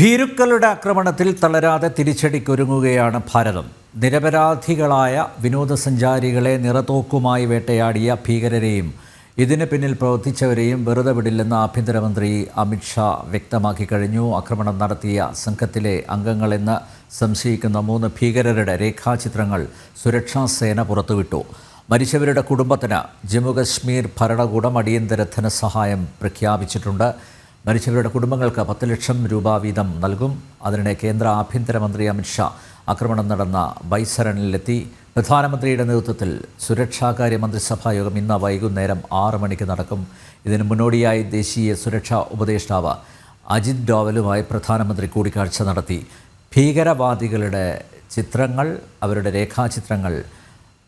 ഭീരുക്കളുടെ ആക്രമണത്തിൽ തളരാതെ തിരിച്ചടിക്കൊരുങ്ങുകയാണ് ഭാരതം. നിരപരാധികളായ വിനോദസഞ്ചാരികളെ നിറത്തോക്കുമായി വേട്ടയാടിയ ഭീകരരെയും ഇതിന് പിന്നിൽ പ്രവർത്തിച്ചവരെയും വെറുതെ വിടില്ലെന്ന് ആഭ്യന്തരമന്ത്രി അമിത്ഷാ വ്യക്തമാക്കി കഴിഞ്ഞു. ആക്രമണം നടത്തിയ സംഘത്തിലെ അംഗങ്ങളെന്ന് സംശയിക്കുന്ന മൂന്ന് ഭീകരരുടെ രേഖാചിത്രങ്ങൾ സുരക്ഷാ സേന പുറത്തുവിട്ടു. മരിച്ചവരുടെ കുടുംബത്തിന് ജമ്മുകശ്മീർ ഭരണകൂടം അടിയന്തര ധനസഹായം പ്രഖ്യാപിച്ചിട്ടുണ്ട്. മരിച്ചവരുടെ കുടുംബങ്ങൾക്ക് പത്ത് ലക്ഷം രൂപ വീതം നൽകും. അതിനിടെ കേന്ദ്ര ആഭ്യന്തരമന്ത്രി അമിത്ഷാ ആക്രമണം നടന്ന ബൈസരണിലെത്തി. പ്രധാനമന്ത്രിയുടെ നേതൃത്വത്തിൽ സുരക്ഷാകാര്യ മന്ത്രിസഭാ യോഗം ഇന്ന് വൈകുന്നേരം ആറ് മണിക്ക് നടക്കും. ഇതിന് മുന്നോടിയായി ദേശീയ സുരക്ഷാ ഉപദേഷ്ടാവ് അജിത് ഡോവലുമായി പ്രധാനമന്ത്രി കൂടിക്കാഴ്ച നടത്തി. ഭീകരവാദികളുടെ ചിത്രങ്ങൾ അവരുടെ രേഖാചിത്രങ്ങൾ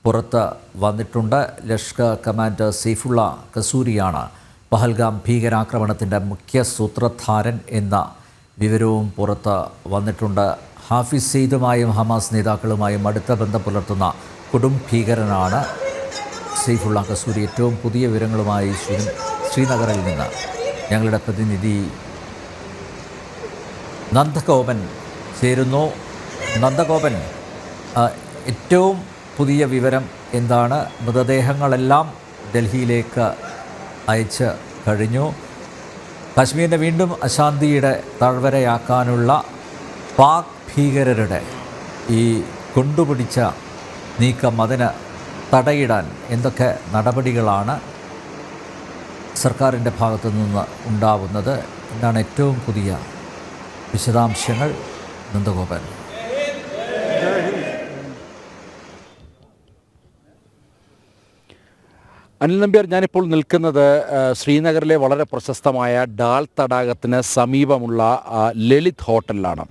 പുറത്ത് വന്നിട്ടുണ്ട്. ലഷ്കർ കമാൻഡർ സെയ്ഫുള്ള കസൂരിയാണ് പഹൽഗാം ഭീകരാക്രമണത്തിന്റെ മുഖ്യ സൂത്രധാരൻ എന്ന വിവരവും പുറത്ത് വന്നിട്ടുണ്ട്. ഹാഫിസ് സെയ്ദുമായും ഹമാസ് നേതാക്കളുമായും അടുത്ത ബന്ധം പുലർത്തുന്ന കൊടും ഭീകരനാണ് സെയ്ഫുള്ള കസൂരി ഏറ്റവും പുതിയ വിവരങ്ങളുമായി ശ്രീ ശ്രീനഗറിൽ നിന്ന് ഞങ്ങളുടെ പ്രതിനിധി നന്ദഗോപൻ ചേരുന്നു. നന്ദഗോപൻ ഏറ്റവും പുതിയ വിവരം എന്താണ്? മൃതദേഹങ്ങളെല്ലാം ഡൽഹിയിലേക്ക് അയച്ച് കഴിഞ്ഞു. കാശ്മീരിനെ വീണ്ടും അശാന്തിയുടെ താഴ്വരയാക്കാനുള്ള പാക് ഭീകരരുടെ ഈ കൊണ്ടുപിടിച്ച നീക്കം അതിന് തടയിടാൻ എന്തൊക്കെ നടപടികളാണ് സർക്കാരിന്റെ ഭാഗത്തു നിന്ന് ഉണ്ടാവുന്നത്? എന്താണ് ഏറ്റവും പുതിയ വിശദാംശങ്ങൾ? നന്ദഗോപൻ. അനിൽ നമ്പ്യാർ ഞാനിപ്പോൾ നിൽക്കുന്നത് ശ്രീനഗറിലെ വളരെ പ്രശസ്തമായ ഡാൽ തടാകത്തിന് സമീപമുള്ള ലളിത് ഹോട്ടലിലാണ്.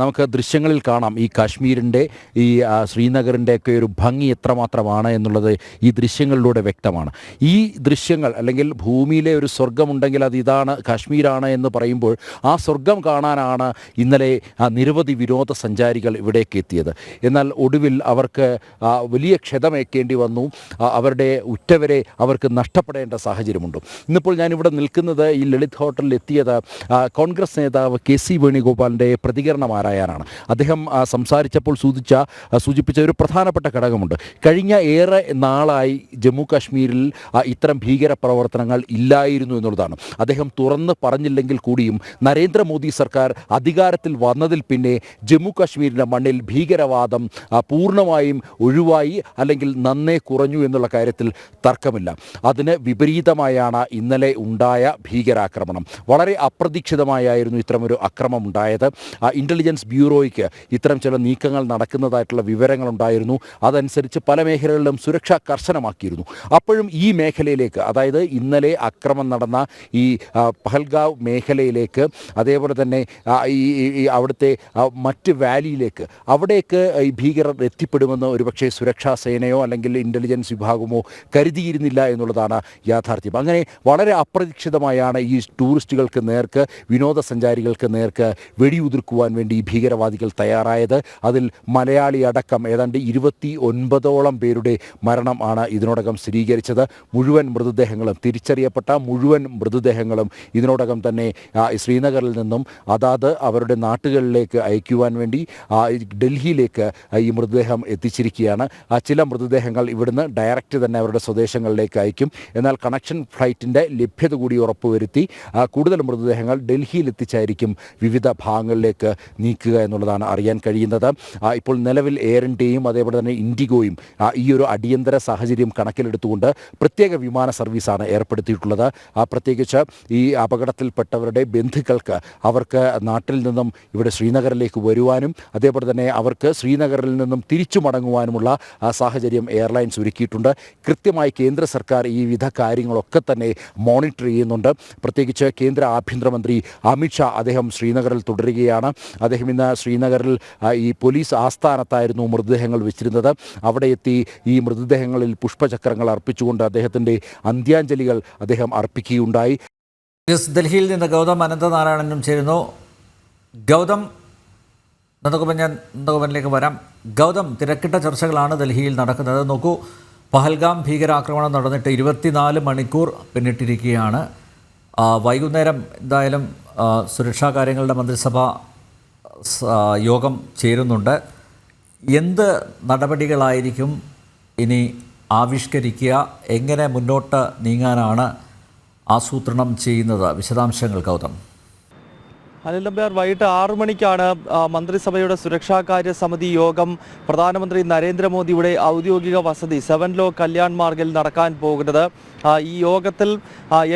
നമുക്ക് ദൃശ്യങ്ങളിൽ കാണാം ഈ കാശ്മീരിന്റെ ഈ ശ്രീനഗറിന്റെ ഒക്കെ ഒരു ഭംഗി എത്രമാത്രമാണ് എന്നുള്ളത് ഈ ദൃശ്യങ്ങളിലൂടെ വ്യക്തമാണ്. ഈ ദൃശ്യങ്ങൾ അല്ലെങ്കിൽ ഭൂമിയിലെ ഒരു സ്വർഗമുണ്ടെങ്കിൽ അത് ഇതാണ് കാശ്മീരാണ് എന്ന് പറയുമ്പോൾ ആ സ്വർഗം കാണാനാണ് ഇന്നലെ നിരവധി വിനോദസഞ്ചാരികൾ ഇവിടേക്ക് എത്തിയത്. എന്നാൽ ഒടുവിൽ അവർക്ക് വലിയ ക്ഷതമേക്കേണ്ടി വന്നു. അവരുടെ ഉറ്റവരെ അവർക്ക് നഷ്ടപ്പെടേണ്ട സാഹചര്യമുണ്ട്. ഇന്നിപ്പോൾ ഞാനിവിടെ നിൽക്കുന്നത് ഈ ലളിത് ഹോട്ടലിൽ എത്തിയത് കോൺഗ്രസ് നേതാവ് കെ സി വേണുഗോപാലിന്റെ പ്രതികരണം ആരായാനാണ്. അദ്ദേഹം സംസാരിച്ചപ്പോൾ സൂചിച്ച സൂചിപ്പിച്ച ഒരു പ്രധാനപ്പെട്ട ഘടകമുണ്ട്. കഴിഞ്ഞ ഏറെ നാളായി ജമ്മു കാശ്മീരിൽ ഇത്തരം ഭീകര പ്രവർത്തനങ്ങൾ ഇല്ലായിരുന്നു എന്നുള്ളതാണ്. അദ്ദേഹം തുറന്ന് പറഞ്ഞില്ലെങ്കിൽ കൂടിയും നരേന്ദ്രമോദി സർക്കാർ അധികാരത്തിൽ വന്നതിൽ പിന്നെ ജമ്മു കാശ്മീരിന്റെ മണ്ണിൽ ഭീകരവാദം പൂർണമായും ഒഴിവായി അല്ലെങ്കിൽ നന്നേ കുറഞ്ഞു എന്നുള്ള കാര്യത്തിൽ തർക്കമില്ല. അതിന് വിപരീതമായാണ് ഇന്നലെ ഉണ്ടായ ഭീകരാക്രമണം. വളരെ അപ്രതീക്ഷിതമായായിരുന്നു ഇത്തരമൊരു അക്രമം ഉണ്ടായത് ഇന്റലിജൻസ് ബ്യൂറോയ്ക്ക് ഇത്തരം ചില നീക്കങ്ങൾ നടക്കുന്നതായിട്ടുള്ള വിവരങ്ങളുണ്ടായിരുന്നു. അതനുസരിച്ച് പല മേഖലകളിലും സുരക്ഷ കർശനമാക്കിയിരുന്നു. അപ്പോഴും ഈ മേഖലയിലേക്ക് അതായത് ഇന്നലെ അക്രമം നടന്ന ഈ പഹൽഗാവ് മേഖലയിലേക്ക് അതേപോലെ തന്നെ ഈ അവിടുത്തെ മറ്റ് വാലിയിലേക്ക് അവിടേക്ക് ഈ ഭീകരർ എത്തിപ്പെടുമെന്ന് ഒരുപക്ഷെ സുരക്ഷാ സേനയോ അല്ലെങ്കിൽ ഇന്റലിജൻസ് വിഭാഗമോ കരുതിയിരുന്നില്ല എന്നുള്ളതാണ് യാഥാർത്ഥ്യം. അങ്ങനെ വളരെ അപ്രതീക്ഷിതമായാണ് ഈ ടൂറിസ്റ്റുകൾക്ക് നേർക്ക് വിനോദസഞ്ചാരികൾക്ക് നേർക്ക് വെടിയുതിർക്കുവാൻ വേണ്ടി ഭീകരവാദികൾ തയ്യാറായത്. അതിൽ മലയാളി അടക്കം ഏതാണ്ട് ഇരുപത്തി ഒൻപതോളം പേരുടെ മരണം ആണ് ഇതിനോടകം സ്ഥിരീകരിച്ചത്. മുഴുവൻ മൃതദേഹങ്ങളും തിരിച്ചറിയപ്പെട്ട മുഴുവൻ മൃതദേഹങ്ങളും ഇതിനോടകം തന്നെ ശ്രീനഗറിൽ നിന്നും അതാത് അവരുടെ നാട്ടുകളിലേക്ക് അയക്കുവാൻ വേണ്ടി ഡൽഹിയിലേക്ക് ഈ മൃതദേഹം എത്തിച്ചിരിക്കുകയാണ്. ചില മൃതദേഹങ്ങൾ ഇവിടുന്ന് ഡയറക്റ്റ് തന്നെ അവരുടെ സ്വദേശങ്ങളിലേക്ക് അയക്കും. എന്നാൽ കണക്ഷൻ ഫ്ലൈറ്റിന്റെ ലഭ്യത കൂടി ഉറപ്പുവരുത്തി കൂടുതൽ മൃതദേഹങ്ങൾ ഡൽഹിയിൽ എത്തിച്ചായിരിക്കും വിവിധ ഭാഗങ്ങളിലേക്ക് നീക്കുക എന്നുള്ളതാണ് അറിയാൻ കഴിയുന്നത്. ഇപ്പോൾ നിലവിൽ എയർ ഇന്ത്യയും അതേപോലെ തന്നെ ഇൻഡിഗോയും ഈ ഒരു അടിയന്തര സാഹചര്യം കണക്കിലെടുത്തുകൊണ്ട് പ്രത്യേക വിമാന സർവീസാണ് ഏർപ്പെടുത്തിയിട്ടുള്ളത്. പ്രത്യേകിച്ച് ഈ അപകടത്തിൽപ്പെട്ടവരുടെ ബന്ധുക്കൾക്ക് അവർക്ക് നാട്ടിൽ നിന്നും ഇവിടെ ശ്രീനഗറിലേക്ക് വരുവാനും അതേപോലെ തന്നെ അവർക്ക് ശ്രീനഗറിൽ നിന്നും തിരിച്ചു മടങ്ങുവാനുമുള്ള സാഹചര്യം എയർലൈൻസ് ഒരുക്കിയിട്ടുണ്ട്. കൃത്യമായി കേന്ദ്ര സർക്കാർ ഈ വിധ കാര്യങ്ങളൊക്കെ തന്നെ മോണിറ്റർ ചെയ്യുന്നുണ്ട്. പ്രത്യേകിച്ച് കേന്ദ്ര ആഭ്യന്തരമന്ത്രി അമിത്ഷാ അദ്ദേഹം ശ്രീനഗറിൽ തുടരുകയാണ്. അദ്ദേഹം ഇന്ന് ശ്രീനഗറിൽ ഈ പോലീസ് ആസ്ഥാനത്തായിരുന്നു മൃതദേഹങ്ങൾ വെച്ചിരുന്നത്. അവിടെ എത്തി ഈ മൃതദേഹങ്ങളിൽ പുഷ്പചക്രങ്ങൾ അർപ്പിച്ചുകൊണ്ട് അദ്ദേഹത്തിന്റെ അന്ത്യാഞ്ജലികൾ അദ്ദേഹം അർപ്പിക്കുകയുണ്ടായി. ഡൽഹിയിൽ നിന്ന് ഗൗതം അനന്തനാരായണനും ചേരുന്നു. ഗൗതം നന്ദകുമൻ ഞാൻ നന്ദകുമനിലേക്ക് വരാം. ഗൗതം തിരക്കിട്ട ചർച്ചകളാണ് ഡൽഹിയിൽ നടക്കുന്നത്. നോക്കൂ പഹൽഗാം ഭീകരാക്രമണം നടന്നിട്ട് ഇരുപത്തിനാല് മണിക്കൂർ പിന്നിട്ടിരിക്കുകയാണ്. വൈകുന്നേരം എന്തായാലും സുരക്ഷാ കാര്യങ്ങളുടെ മന്ത്രിസഭ യോഗം ചേരുന്നുണ്ട്. എന്ത് നടപടികളായിരിക്കും ഇനി ആവിഷ്കരിക്കുക? എങ്ങനെ മുന്നോട്ട് നീങ്ങാനാണ് ആസൂത്രണം ചെയ്യുന്നത്? വിശദാംശങ്ങൾ ഗൗതം. അനിൽ നമ്പ്യാർ വൈകിട്ട് ആറു മണിക്കാണ് മന്ത്രിസഭയുടെ സുരക്ഷാകാര്യ സമിതി യോഗം പ്രധാനമന്ത്രി നരേന്ദ്രമോദിയുടെ ഔദ്യോഗിക വസതി സെവൻ ലോ കല്യാൺ മാർഗിൽ നടക്കാൻ പോകുന്നത്. ഈ യോഗത്തിൽ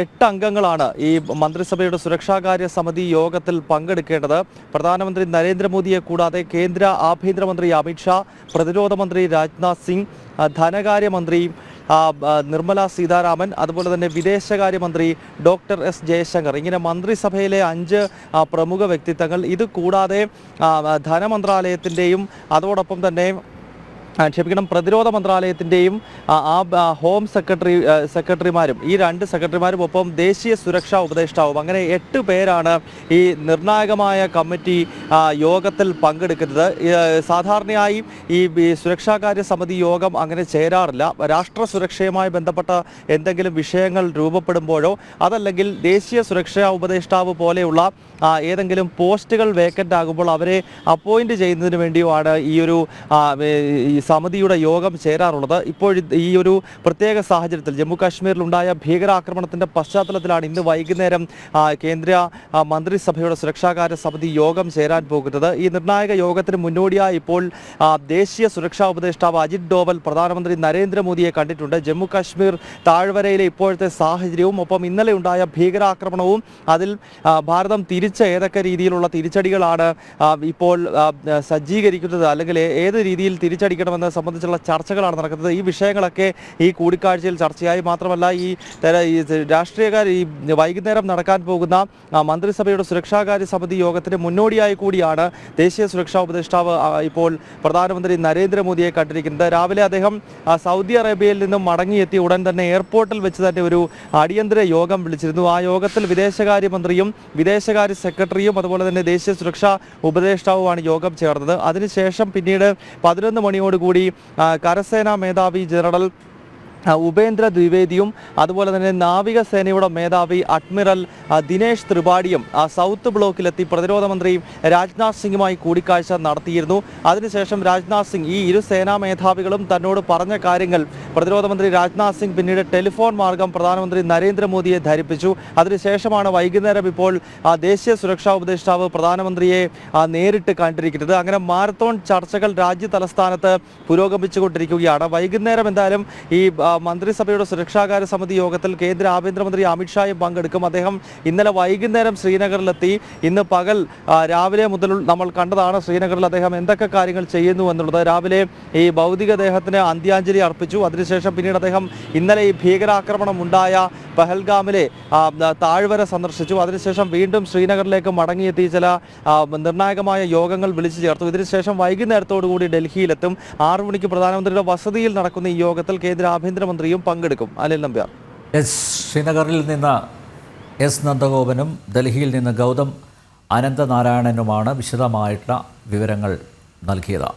എട്ട് അംഗങ്ങളാണ് ഈ മന്ത്രിസഭയുടെ സുരക്ഷാകാര്യ സമിതി യോഗത്തിൽ പങ്കെടുക്കേണ്ടത്. പ്രധാനമന്ത്രി നരേന്ദ്രമോദിയെ കൂടാതെ കേന്ദ്ര ആഭ്യന്തരമന്ത്രി അമിത്ഷാ പ്രതിരോധ മന്ത്രി രാജ്നാഥ് സിംഗ് ധനകാര്യമന്ത്രിയും നിർമ്മല സീതാരാമൻ അതുപോലെ തന്നെ വിദേശകാര്യമന്ത്രി ഡോക്ടർ എസ് ജയശങ്കർ. ഇങ്ങനെ മന്ത്രിസഭയിലെ അഞ്ച് പ്രമുഖ വ്യക്തിത്വങ്ങൾ. ഇത് കൂടാതെ ധനമന്ത്രാലയത്തിന്റെയും അതോടൊപ്പം തന്നെ ക്ഷമിക്കണം പ്രതിരോധ മന്ത്രാലയത്തിന്റെയും ഹോം സെക്രട്ടറി സെക്രട്ടറിമാരും ഈ രണ്ട് സെക്രട്ടറിമാരും ഒപ്പം ദേശീയ സുരക്ഷാ ഉപദേഷ്ടാവും. അങ്ങനെ എട്ട് പേരാണ് ഈ നിർണായകമായ കമ്മിറ്റി യോഗത്തിൽ പങ്കെടുക്കുന്നത്. സാധാരണയായി ഈ സുരക്ഷാകാര്യ സമിതി യോഗം അങ്ങനെ ചേരാറില്ല. രാഷ്ട്ര സുരക്ഷയുമായി ബന്ധപ്പെട്ട എന്തെങ്കിലും വിഷയങ്ങൾ രൂപപ്പെടുമ്പോഴോ അതല്ലെങ്കിൽ ദേശീയ സുരക്ഷാ ഉപദേഷ്ടാവ് പോലെയുള്ള ഏതെങ്കിലും പോസ്റ്റുകൾ വേക്കന്റ് ആകുമ്പോൾ അവരെ അപ്പോയിന്റ് ചെയ്യുന്നതിന് വേണ്ടിയോ ആണ് ഈ ഒരു സമിതിയുടെ യോഗം ചേരാറുള്ളത്. ഇപ്പോൾ ഈ ഒരു പ്രത്യേക സാഹചര്യത്തിൽ ജമ്മു കാശ്മീരിലുണ്ടായ ഭീകരാക്രമണത്തിന്റെ പശ്ചാത്തലത്തിലാണ് ഇന്ന് വൈകുന്നേരം കേന്ദ്ര മന്ത്രിസഭയുടെ സുരക്ഷാകാര്യ സമിതി യോഗം ചേരാൻ പോകുന്നത്. ഈ നിർണായക യോഗത്തിന് മുന്നോടിയായി ഇപ്പോൾ ദേശീയ സുരക്ഷാ ഉപദേഷ്ടാവ് അജിത് ഡോവൽ പ്രധാനമന്ത്രി നരേന്ദ്രമോദിയെ കണ്ടിട്ടുണ്ട്. ജമ്മു കാശ്മീർ താഴ്വരയിലെ ഇപ്പോഴത്തെ സാഹചര്യവും ഒപ്പം ഇന്നലെ ഉണ്ടായ ഭീകരാക്രമണവും അതിൽ ഭാരതം തിരിച്ച ഏതൊക്കെ രീതിയിലുള്ള തിരിച്ചടികളാണ് ഇപ്പോൾ സജ്ജീകരിക്കുന്നത്? അല്ലെങ്കിൽ ഏത് രീതിയിൽ തിരിച്ചടിക്കണമെന്നത് സംബന്ധിച്ചുള്ള ചർച്ചകളാണ് നടക്കുന്നത്. ഈ വിഷയങ്ങളൊക്കെ ഈ കൂടിക്കാഴ്ചയിൽ ചർച്ചയായി. മാത്രമല്ല ഈ രാഷ്ട്രീയക്കാർ ഈ വൈകുന്നേരം നടക്കാൻ പോകുന്ന മന്ത്രിസഭയുടെ സുരക്ഷാകാര്യ സമിതി യോഗത്തിന് മുന്നോടിയായി കൂടിയാണ് ദേശീയ സുരക്ഷാ ഉപദേഷ്ടാവ് ഇപ്പോൾ പ്രധാനമന്ത്രി നരേന്ദ്രമോദിയെ കണ്ടിരിക്കുന്നത്. രാവിലെ അദ്ദേഹം സൗദി അറേബ്യയിൽ നിന്നും മടങ്ങിയെത്തി ഉടൻ തന്നെ എയർപോർട്ടിൽ വെച്ച് തന്നെ ഒരു അടിയന്തര യോഗം വിളിച്ചിരുന്നു. ആ യോഗത്തിൽ വിദേശകാര്യമന്ത്രിയും വിദേശകാര്യ സെക്രട്ടറിയും അതുപോലെ തന്നെ ദേശീയ സുരക്ഷാ ഉപദേഷ്ടാവുമാണ് യോഗം ചേർന്നത്. അതിനുശേഷം പിന്നീട് പതിനൊന്ന് മണിയോടുകൂടി ആ, കരസേനാ മേധാവി ജനറൽ ഉപേന്ദ്ര ദ്വിവേദിയും അതുപോലെ തന്നെ നാവികസേനയുടെ മേധാവി അഡ്മിറൽ ദിനേശ് ത്രിപാഠിയും സൗത്ത് ബ്ലോക്കിലെത്തി പ്രതിരോധ മന്ത്രി രാജ്നാഥ് സിംഗുമായി കൂടിക്കാഴ്ച നടത്തിയിരുന്നു. അതിനുശേഷം രാജ്നാഥ് സിംഗ് ഈ ഇരു സേനാ മേധാവികളും തന്നോട് പറഞ്ഞ കാര്യങ്ങൾ പ്രതിരോധ മന്ത്രി രാജ്നാഥ് സിംഗ് പിന്നീട് ടെലിഫോൺ മാർഗം പ്രധാനമന്ത്രി നരേന്ദ്രമോദിയെ ധരിപ്പിച്ചു. അതിനുശേഷമാണ് വൈകുന്നേരം ഇപ്പോൾ ദേശീയ സുരക്ഷാ ഉപദേഷ്ടാവ് പ്രധാനമന്ത്രിയെ നേരിട്ട് കണ്ടിരിക്കുന്നത്. അങ്ങനെ മാരത്തോൺ ചർച്ചകൾ രാജ്യ തലസ്ഥാനത്ത് പുരോഗമിച്ചുകൊണ്ടിരിക്കുകയാണ്. വൈകുന്നേരം എന്തായാലും ഈ മന്ത്രിസഭയുടെ സുരക്ഷാകാര്യ സമിതി യോഗത്തിൽ കേന്ദ്ര ആഭ്യന്തരമന്ത്രി അമിത്ഷായും പങ്കെടുക്കും. അദ്ദേഹം ഇന്നലെ വൈകുന്നേരം ശ്രീനഗറിലെത്തി. ഇന്ന് പകൽ രാവിലെ മുതൽ നമ്മൾ കണ്ടതാണ് ശ്രീനഗറിൽ അദ്ദേഹം എന്തൊക്കെ കാര്യങ്ങൾ ചെയ്യുന്നു എന്നുള്ളത്. രാവിലെ ഈ ഭൗതികദേഹത്തിന് അന്ത്യാഞ്ജലി അർപ്പിച്ചു. അതിനുശേഷം പിന്നീട് അദ്ദേഹം ഇന്നലെ ഈ ഭീകരാക്രമണം ഉണ്ടായ പഹൽഗാമിലെ താഴ്വര സന്ദർശിച്ചു. അതിനുശേഷം വീണ്ടും ശ്രീനഗറിലേക്ക് മടങ്ങിയെത്തി. ചില നിർണായകമായ യോഗങ്ങൾ വിളിച്ചു ചേർത്തു. ഇതിനുശേഷം വൈകുന്നേരത്തോടുകൂടി ഡൽഹിയിലെത്തും. ആറു മണിക്ക് പ്രധാനമന്ത്രിയുടെ വസതിയിൽ നടക്കുന്ന ഈ യോഗത്തിൽ കേന്ദ്ര ആഭ്യന്തരമന്ത്രിയും പങ്കെടുക്കും. അനിൽ നമ്പ്യാർ. എസ് ശ്രീനഗറിൽ നിന്ന് എസ് നന്ദഗോപനും ഡൽഹിയിൽ നിന്ന് ഗൗതം അനന്തനാരായണനുമാണ് വിശദമായിട്ടുള്ള വിവരങ്ങൾ നൽകിയത്.